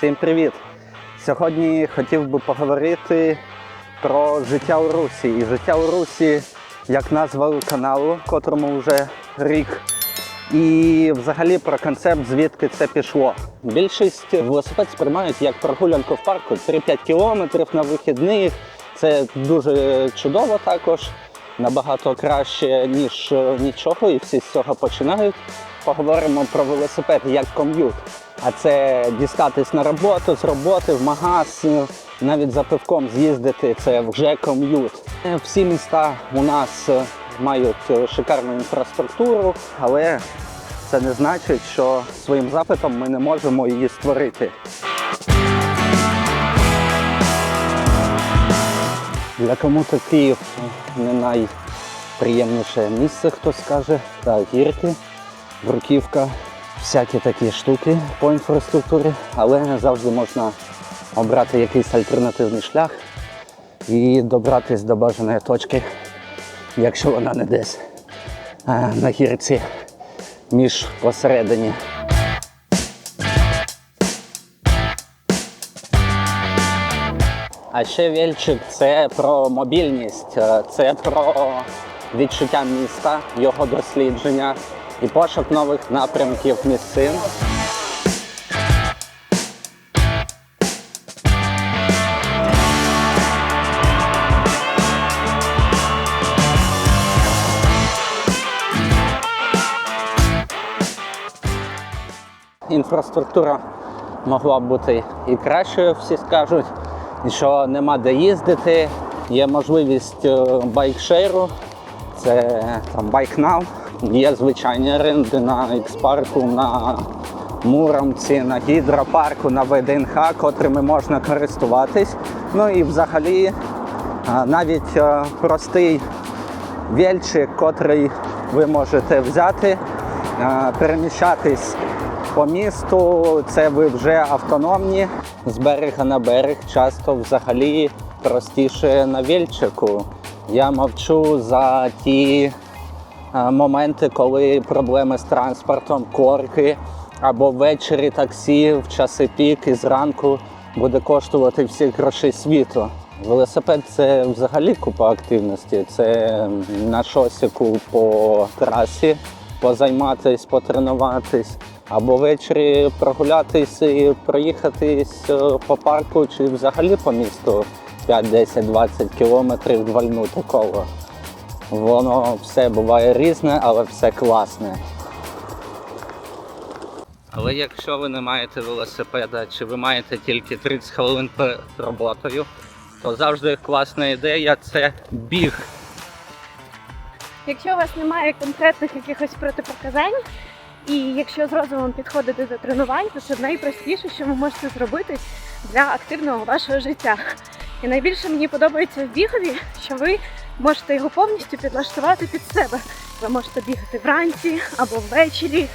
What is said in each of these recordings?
Всім привіт! Сьогодні хотів би поговорити про життя у Русі. І життя у Русі як назва каналу, котрому вже рік. І взагалі про концепт, звідки це пішло. Більшість велосипед сприймають як прогулянку в парку 3-5 кілометрів на вихідних. Це дуже чудово також, набагато краще, ніж нічого, і всі з цього починають. Поговоримо про велосипед як ком'ют. А це дістатись на роботу, з роботи, в магаз, е, навіть за пивком з'їздити це вже ком'ют. Е, Всі міста у нас е, мають шикарну інфраструктуру, але це не значить, що своїм запитом ми не можемо її створити. Для кому-то Київ не найприємніше місце, хто скаже. Так, гірки, бруківка, всякі такі штуки по інфраструктурі, але завжди можна обрати якийсь альтернативний шлях і добратись до бажаної точки, якщо вона не десь а, на гірці між посередині. А ще Вельчик це про мобільність, е, це про відчуття міста, його дослідження і пошук нових напрямків місцин. Інфраструктура могла б бути і кращою, всі скажуть, що нема де їздити. Є можливість е, байкшеру, це там байкнав. Є звичайні оренди на X-парку, на Муромці, на гідропарку, на ВДНХ, котрими можна користуватись. Ну і взагалі е, навіть е, простий вельчик, котрий ви можете взяти, е, переміщатись по місту, це ви вже автономні. З берега на берег часто взагалі простіше на вельчику. Я мовчу за ті моменти, коли проблеми з транспортом, корки або ввечері таксі в часи пік і зранку буде коштувати всіх грошей світу. Велосипед це взагалі купа активності. Це на шосіку по трасі позайматись, потренуватись, або ввечері прогулятись і проїхатись е, по парку чи взагалі по місту 5, 10, 20 кілометрів вальнути коло. Воно все буває різне, але все класне. Але якщо ви не маєте велосипеда, чи ви маєте тільки 30 хвилин перед роботою, то завжди класна ідея це біг. Якщо у вас немає конкретних якихось протипоказань, і якщо з розумом підходити до тренувань, то це найпростіше, що ви можете зробити для активного вашого життя. І найбільше мені подобається в бігові, що ви можете його повністю підлаштувати під себе. Ви можете бігати вранці або ввечері.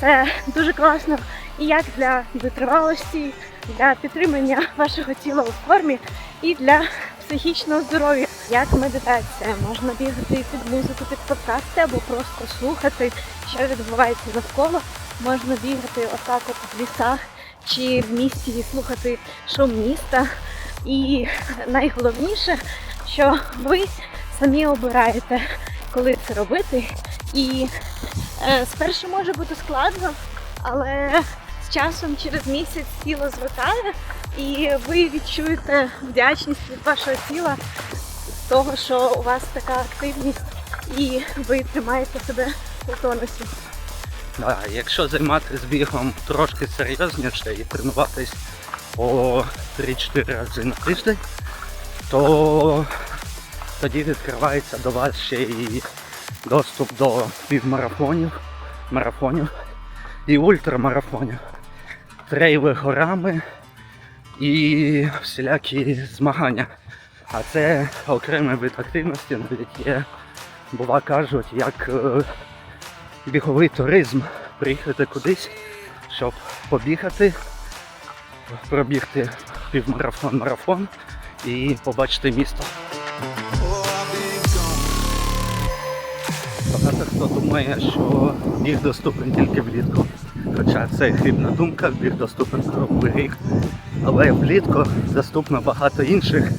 Це дуже класно і як для витривалості, для підтримання вашого тіла у формі і для психічного здоров'я. Як медитація, можна бігати під музику, під подкасти або просто слухати, що відбувається навколо. Можна бігати отак от в лісах чи в місті і слухати шум міста. І найголовніше, що ви самі обираєте, коли це робити. І е, спершу може бути складно, але з часом через місяць тіло звикає, і ви відчуєте вдячність від вашого тіла з того, що у вас така активність і ви тримаєте себе у тонусі. Да, якщо займатися бігом трошки серйозніше і тренуватись по 3-4 рази на тиждень, то тоді відкривається до вас ще і доступ до півмарафонів, марафонів і ультрамарафонів, трейли горами і всілякі змагання. А це окремий вид активності, навіть є, бува кажуть, як е, біговий туризм. Приїхати кудись, щоб побігати, пробігти півмарафон, марафон і побачити місто. Багато хто думає, що біг доступен тільки влітку. Хоча це хибна думка, біг доступен здоровий рік. Але влітку доступно багато інших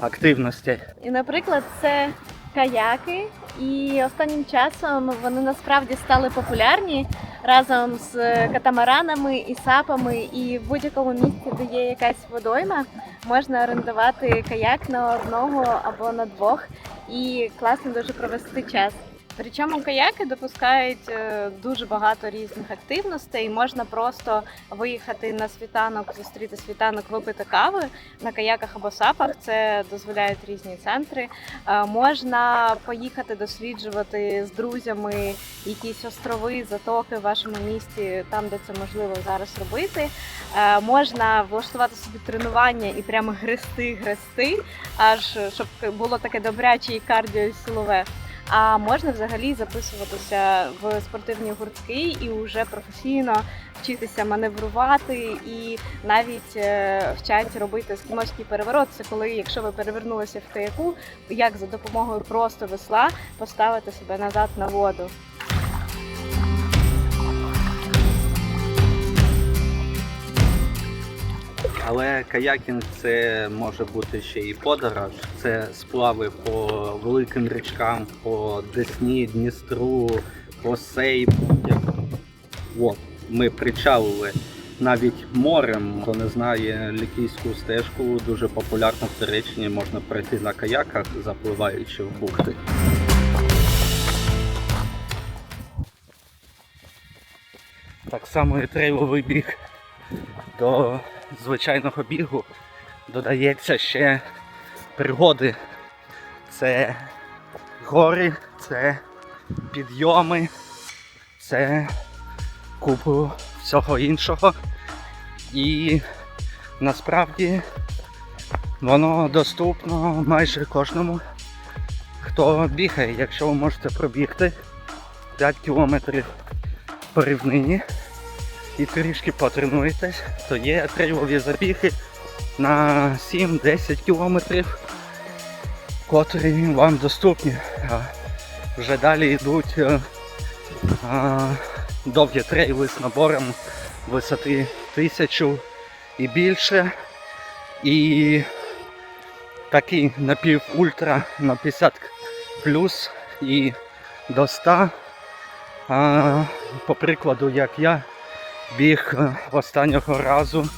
активностей. І, наприклад, це каяки, і останнім часом вони насправді стали популярні разом з катамаранами і сапами. І в будь-якому місці, де є якась водойма, можна орендувати каяк на одного або на двох і класно дуже провести час. Причому каяки допускають е, дуже багато різних активностей. Можна просто виїхати на світанок, зустріти світанок, випити кави на каяках або сапах. Це дозволяють різні центри. Е, Можна поїхати досліджувати з друзями якісь острови, затоки в вашому місті, там де це можливо зараз робити. Е, Можна влаштувати собі тренування і прямо грести, аж щоб було таке добряче і кардіо і силове. А можна взагалі записуватися в спортивні гуртки і вже професійно вчитися маневрувати і навіть е, вчать робити ескімоський переворот. Це коли, якщо ви перевернулися в каяку, як за допомогою просто весла поставити себе назад на воду. Але каякінг це може бути ще і подорож. Це сплави по великим річкам, по Десні, Дністру, по Сейпу. От, ми причалили навіть морем, хто не знає лікійську стежку, дуже популярно в Туреччині, можна пройти на каяках, запливаючи в бухти. Так само і трейловий біг до звичайного бігу додається ще пригоди. Це гори, це підйоми, це купу всього іншого. І насправді воно доступно майже кожному, хто бігає. Якщо ви можете пробігти 5 кілометрів по рівнині і трішки потренуєтесь, то є трейлові забіги на 7-10 кілометрів, котрі вам доступні. А вже далі йдуть е, а, довгі трейли з набором висоти тисячу і більше. І такий напів-ультра на 50 плюс і до 100. А, по прикладу, як я біг останнього разу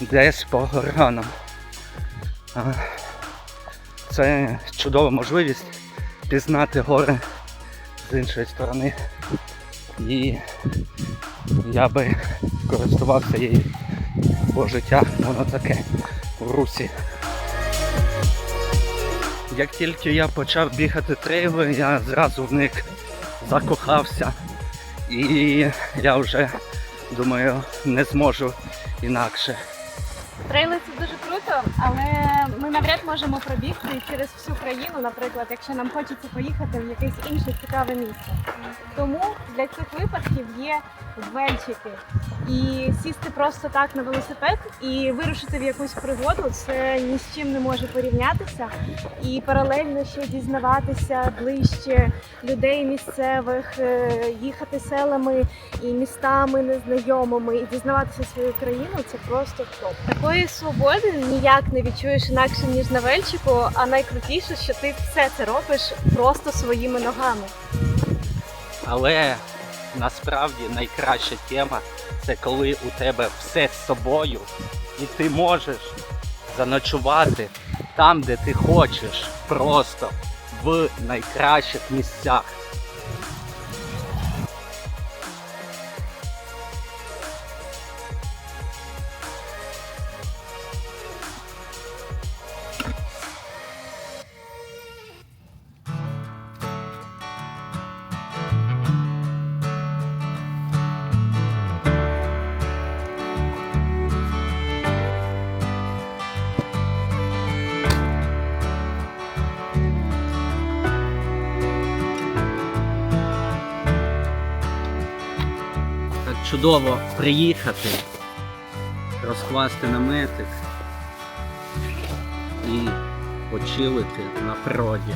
десь по горганам. Це чудова можливість пізнати гори з іншої сторони. І я би користувався її, бо життя воно таке в русі. Як тільки я почав бігати трейли, я зразу в них закохався. І я вже думаю не зможу інакше. Трейли це дуже круто, але навряд можемо пробігти через всю країну, наприклад, якщо нам хочеться поїхати в якесь інше цікаве місце. Тому для цих випадків є вельчики. І сісти просто так на велосипед і вирушити в якусь пригоду це ні з чим не може порівнятися. І паралельно ще дізнаватися ближче людей місцевих, е, їхати селами і містами незнайомими і дізнаватися свою країну це просто топ. Такої свободи ніяк не відчуєш інакше ніж на вельчику, а найкрутіше, що ти все це робиш просто своїми ногами. Але насправді найкраща тема це коли у тебе все з собою, і ти можеш заночувати там, де ти хочеш, просто в найкращих місцях. Чудово приїхати, розкласти наметик і почилити на природі.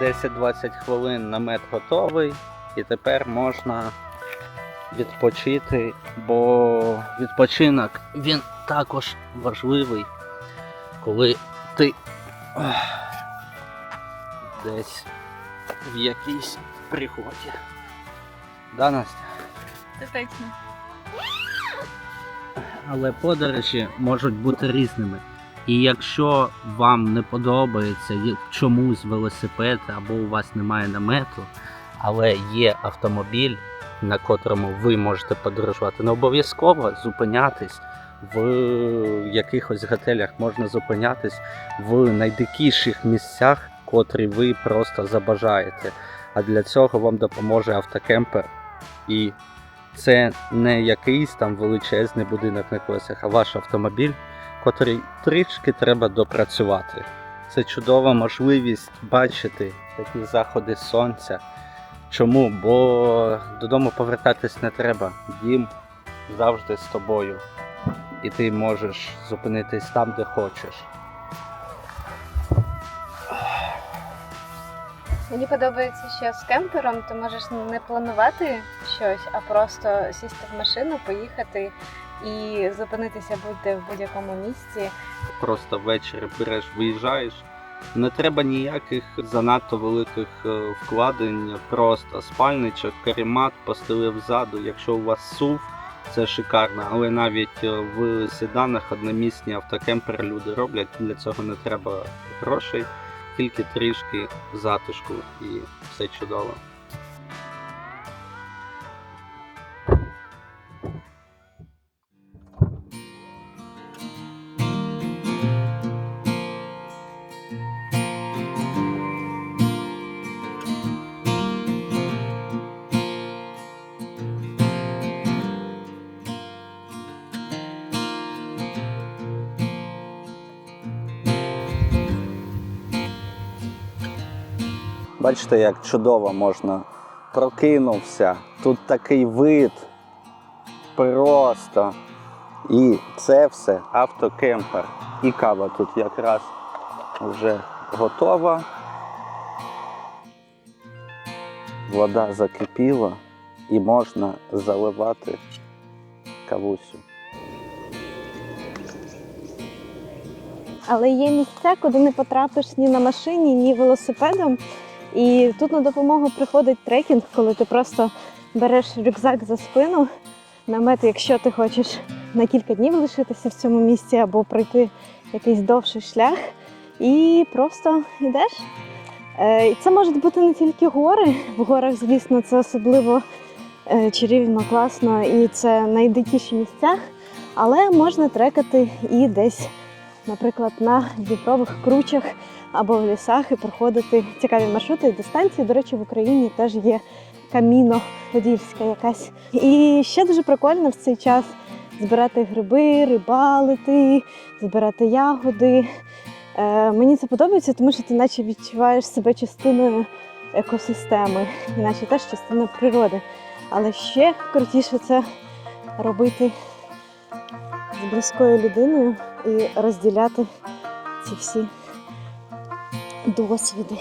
10-20 хвилин намет готовий, і тепер можна відпочити, бо відпочинок він також важливий, коли ти десь в якійсь пригоді. Да, Настя? Це точно. Але подорожі можуть бути різними. І якщо вам не подобається чомусь велосипед або у вас немає намету, але є автомобіль, на котрому ви можете подорожувати, не обов'язково зупинятись в якихось готелях, можна зупинятись в найдикіших місцях, котрі ви просто забажаєте. А для цього вам допоможе автокемпер. І це не якийсь там величезний будинок на колесах, а ваш автомобіль, котрий трішки треба допрацювати. Це чудова можливість бачити такі заходи сонця. Чому? Бо додому повертатись не треба. Дім завжди з тобою. І ти можеш зупинитись там, де хочеш. Мені подобається, що з кемпером ти можеш не планувати щось, а просто сісти в машину, поїхати і зупинитися будь-де в будь-якому місці. просто ввечері береш, виїжджаєш. Не треба ніяких занадто великих е, вкладень, просто спальничок, каремат постелив ззаду. Якщо у вас сув, це шикарно, але навіть е, в седанах одномісні автокемпери люди роблять. Для цього не треба грошей, тільки трішки затишку і все чудово. Бачите, як чудово можна прокинувся. Тут такий вид просто. І це все автокемпер. І кава тут якраз вже готова. Вода закипіла і можна заливати кавусю. Але є місця, куди не потрапиш ні на машині, ні велосипедом. І тут на допомогу приходить трекінг, коли ти просто береш рюкзак за спину, намет, якщо ти хочеш на кілька днів лишитися в цьому місці або пройти якийсь довший шлях, і просто йдеш. Е, І це можуть бути не тільки гори. В горах, звісно, це особливо е, чарівно, класно, і це найдикіші місця. Але можна трекати і десь наприклад, на вітрових кручах або в лісах і проходити цікаві маршрути і дистанції. До речі, в Україні теж є каміно подільська якась. І ще дуже прикольно в цей час збирати гриби, рибалити, збирати ягоди. Е, мені це подобається, тому що ти наче відчуваєш себе частиною екосистеми, іначе теж частиною природи. Але ще крутіше це робити з близькою людиною і розділяти ці всі досвіди.